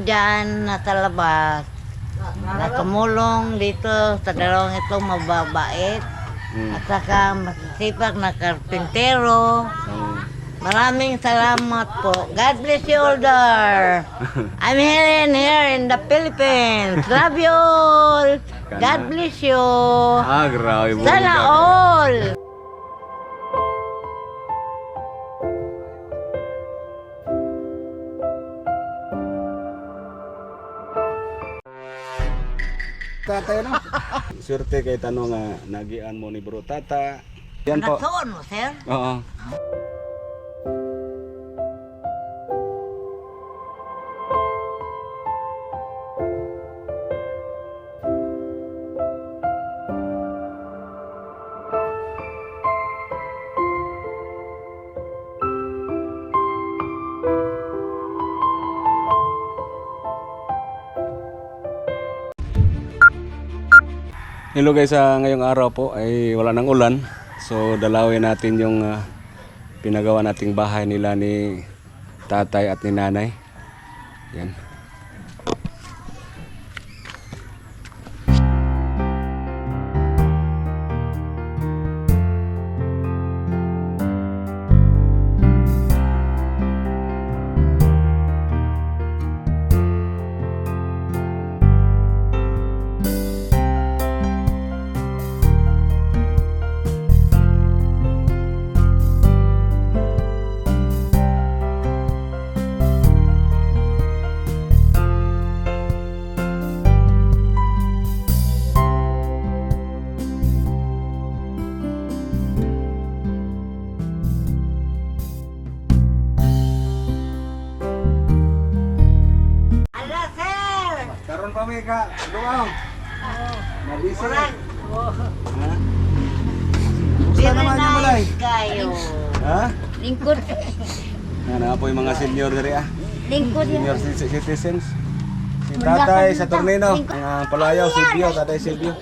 ma'am dyan na sa labas. Nakamulong dito sa dalawang ito mababait. Mm. At saka masisipag na karpintero. Oh. Maraming salamat po. God bless you all there. I'm Helen here in the Philippines. Love you all. God bless you. Ah, grabe. Sana all. Tatay no? Swerte kay tanong nga nagian mo ni Bro Tata. Yan po. Nagsuon mo, sir? Oo. Hello guys, ah, ngayong araw po ay wala nang ulan. So dalawin natin yung ah, pinagawa nating bahay nila ni tatay at ni nanay. Yan. May ka, luaw. Nabisi. Murag. Ha? Very naman yung balay? nice kayo. Ha? Lingkod. Ano po yung mga senior diri ah. Lingkod Senior ci- citizens. Si tatay sa Tornino, ang palayaw, Silvio, tatay Silvio.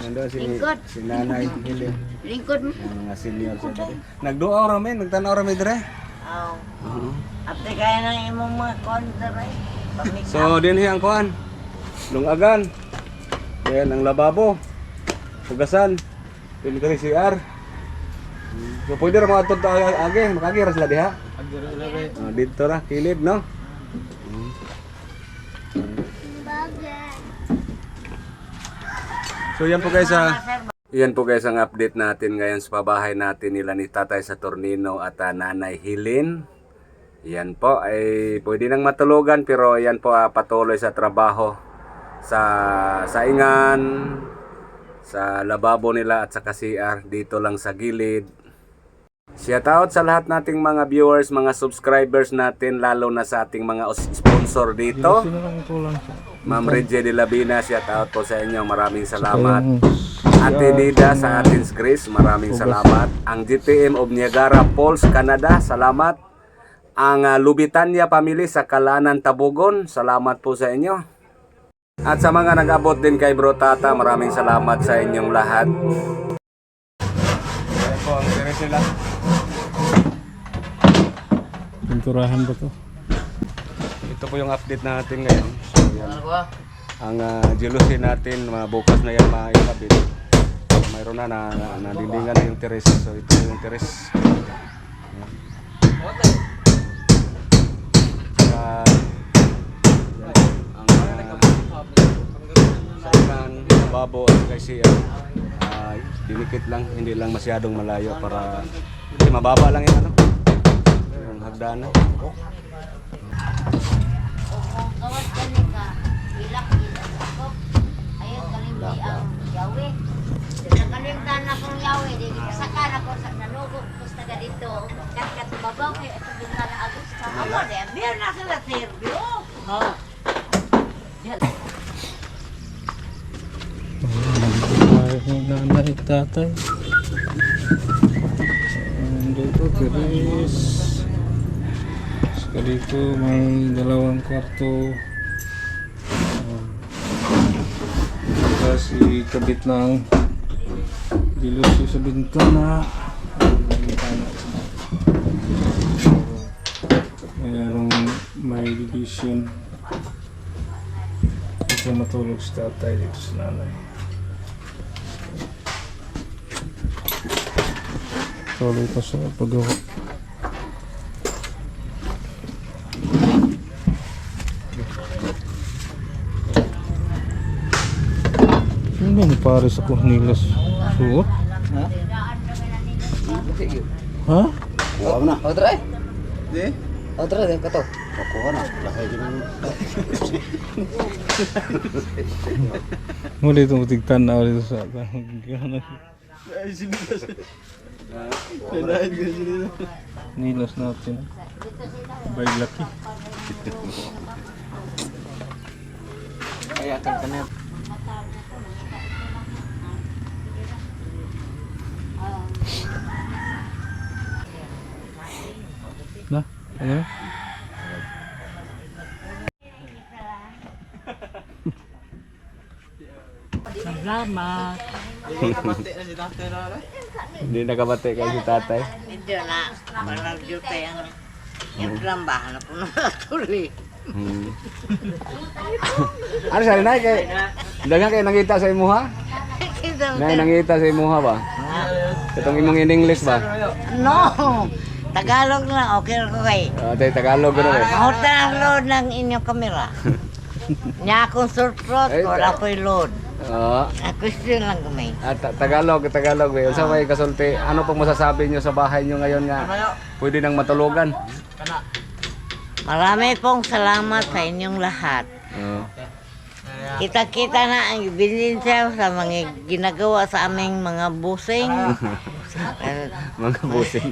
Nandun si, Lingkod. si nanay, Hili. Lingkod mo. Ang mga senior sa diri. Nagduaw rami, nagtanaw rami dire. Oh. Oo. Ate kaya ng imong mga. Pamik- So din ang kuan. Lungagan. Yan ang lababo. Hugasan. Din kani CR. So pwede ra mga ta age, makagi ra sila diha. Ah, dito ra kilid no. So yan po guys ah. Yan po guys ang update natin ngayon sa pabahay natin nila ni Tatay sa Tornino at ah, Nanay Hilin. Yan po ay pwede nang matulugan pero yan po ah, patuloy sa trabaho sa saingan, sa lababo nila at sa CR dito lang sa gilid. Shout out sa lahat nating mga viewers, mga subscribers natin lalo na sa ating mga sponsor dito. Ma'am Reggie de Labina, shout out po sa inyo. Maraming salamat. Ate Nida sa Athens Grace, maraming salamat. Ang GTM of Niagara Falls, Canada, salamat. Ang uh, Lubitania Family sa Kalanan, Tabugon, salamat po sa inyo. At sa mga nag-abot din kay Bro Tata, maraming salamat sa inyong lahat. Ayan po ang series nila. Pinturahan ba to? Ito po yung update natin ngayon. So, yan. Ang uh, jealousy natin, mga bukas na yan maikabit. Mayroon na, na, na nadindingan na yung teres. So ito yung teres. Yan. Saka, yan. Ang uh, saikan, babo at siya. Uh, dinikit lang, hindi lang masyadong malayo para kasi mababa lang yung ano. Yung hagdanan. Kung kawas ka ilak ilak ako. Ayun kalimti ang yawi. Nakalimtan akong yawi, di sakan ako sa nanugo ko sa taga dito. Kat babaw kay ito din na agos sa ako. Beer na sila serbio. Ha. Ay, nanay, tatay. Dito, Teres. Saka dito, may dalawang kwarto. Saka si kabit ng dilusyo sa. Bintana. Mayroong may division. Siya matulog si tatay dito sa nanay. Tuloy pa sa paggawa. Ano yung pare sa Cornelas? Suot? Ha? Huwag na. Otra eh. Di? Otra din kato. Kukuha na. Lahay din ang... Muli itong tigtan na ulit sa Ay, sinilas. Dahil ka sinilas. Nilas natin. By lucky. Kaya kan kanya. Na? Ano? Hindi nakabate kay si tatay. Medyo na, parang dito yung yung trambahan na po natuloy. Hmm. ano sa nay kay Dagan kay nangita sa imuha? Nay nangita sa imuha ba? Katong imong in English ba? No! Tagalog na, okay ko kay. Ah, tay Tagalog gano eh. Mahuta ang load ng inyong kamera. Nya akong surprot, wala ko'y load. Oo. Ah, question lang kumay. At ta- Tagalog, Tagalog eh. Unsa may kasulti? Ano pong masasabi niyo sa bahay niyo ngayon nga pwede nang matulugan? Marami pong salamat sa inyong lahat. Oo. Kita-kita na ang ebidensya sa mga ginagawa sa aming mga busing. Eh, Mga busing.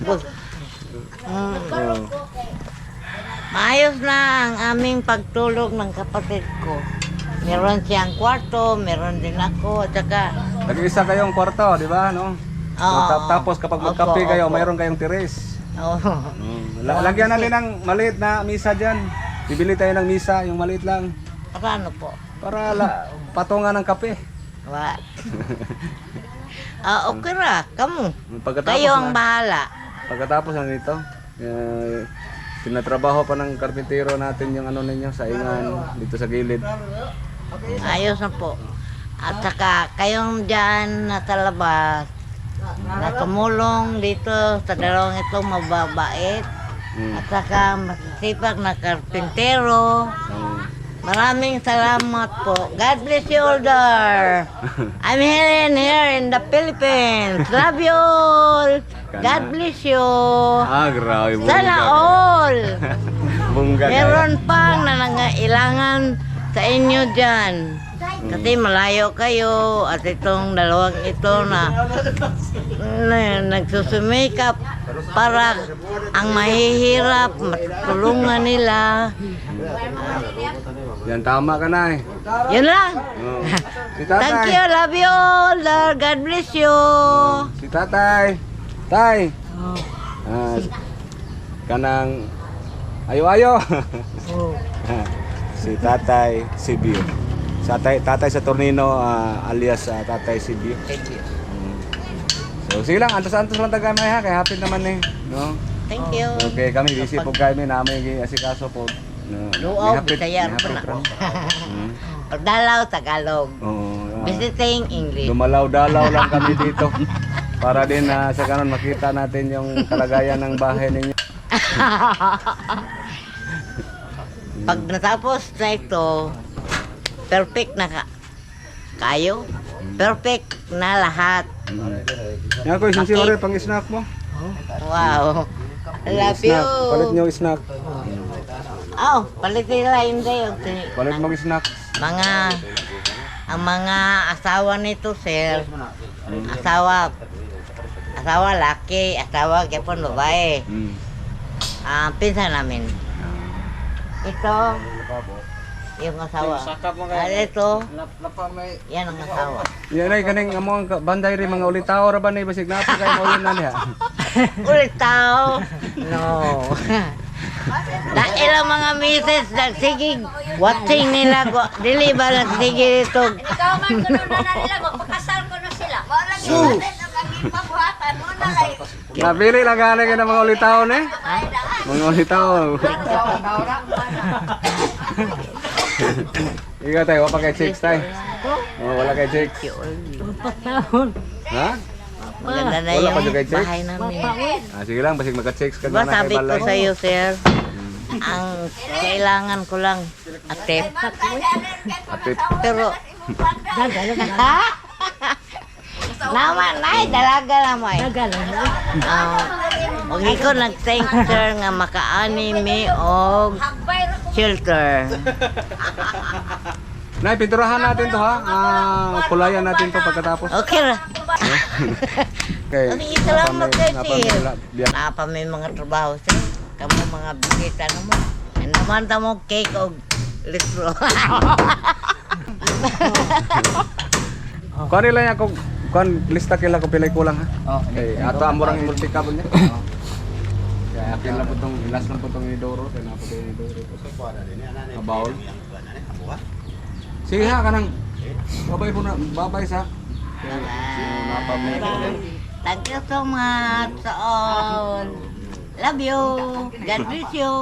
bus- Mm, Oo. Maayos na ang aming pagtulog ng kapatid ko. Meron siyang kwarto, meron din ako, at saka, Nag-isa kayong kwarto, di ba? No? So, Oo. tap- tapos kapag Opo, magkape kayo, opo. mayroon kayong tiris. oh, Mm. La- Lagyan natin ng maliit na misa dyan. Bibili tayo ng misa, yung maliit lang. ano po? Para la, patungan ng kape. What? Ah, okay ra, kamu. Pagkatapos Kayo ang na, bahala. pagkatapos na nito, eh, tinatrabaho pa ng karpintero natin yung ano ninyo, saingan dito sa gilid. Ayos na po. At saka kayong dyan nasa labas, na tumulong dito sa dalawang ito mababait. Mm. At saka masisipag na karpintero. Mm. Maraming salamat po. God bless you all there. I'm Helen here in the Philippines. Love you all. God bless you. Ah, grabe. Sana all. Meron pang na nangailangan sa inyo dyan. Kasi malayo kayo at itong dalawang ito na, na nagsusumikap para ang mahihirap, matulungan nila. Yan, tama ka na eh. Yun lang. Oo. Si tatay. Thank you, love you all. Lord, God bless you. Si tatay. Tay. Ah, kanang ayo-ayo. si tatay Sibio. Sa tatay, tatay sa Tornino ah, alias ah, tatay Sibio. Thank you. Mm. So sige lang, antos-antos lang taga may ha, kay happy naman eh, no? Thank you. Okay, kami busy po kami namin asikaso po. No, Luaw, May hapit- Bisaya, may ano hapit pa lang. Mm. Pagdalaw, Tagalog. Oo, ah, Visiting English. Dumalaw-dalaw lang kami dito. Para din na sa kanon makita natin yung kalagayan ng bahay ninyo. Pag natapos na ito, perfect na ka kayo. Perfect na lahat. Yan ko, isin si pang snack mo. Wow. I love you. Snack, palit nyo snack. Oh, palitin nila hindi Palit mo snack. mga ang mga asawa nito sir asawa asawa laki asawa kapon babae Mm. ah pinsan namin ito. Yung asawa. Ah, ito. yan ang asawa. Yan ay kaning among banday rin mga ulitaw ra ba ni basig? Na kay mo yun na niya. ulit tao? No. Na ilang mga misis nagsigig watching nila ko dili ba nagsigig ito Ikaw man kuno na nila magpakasal ko na sila. Wala gyud natin ang aming pabuhatan mo na lay. Napili lang gani ka ng mga ulitaw ni. Mga ulitaw. Ikaw tayo, wala kay chicks tayo. Oh, wala kay chicks. Ha? Maganda na Wala pa yung kay Chicks? bahay namin. Ah, sige lang, basig magka-chicks ka na sabi ko sa iyo, sir, Hmm. ang kailangan ko lang attempt. Atip. Pero, ha? Naman, ay, dalaga naman. Dalaga naman. Uh, ko nag-thank sir nga maka-anime o shelter. Nay, pinturahan natin to ha. Ah, kulayan natin to pagkatapos. Okay ra. Okay. Ang salamat kay sir. Napa may mga trabaho sir. Kamu mga bisita na mo. Naman ta mo cake o litro. Kuha nila niya kuha lista kila ko pilay kulang ha. Okay, ato amurang multi-cable niya. Kaya akin lang po itong, last lang po itong idoro. Kaya na po itong idoro. Mabawl. Sige ha, kanang. Babay po na, babay sa. Thank you so much all. Love you. God bless you.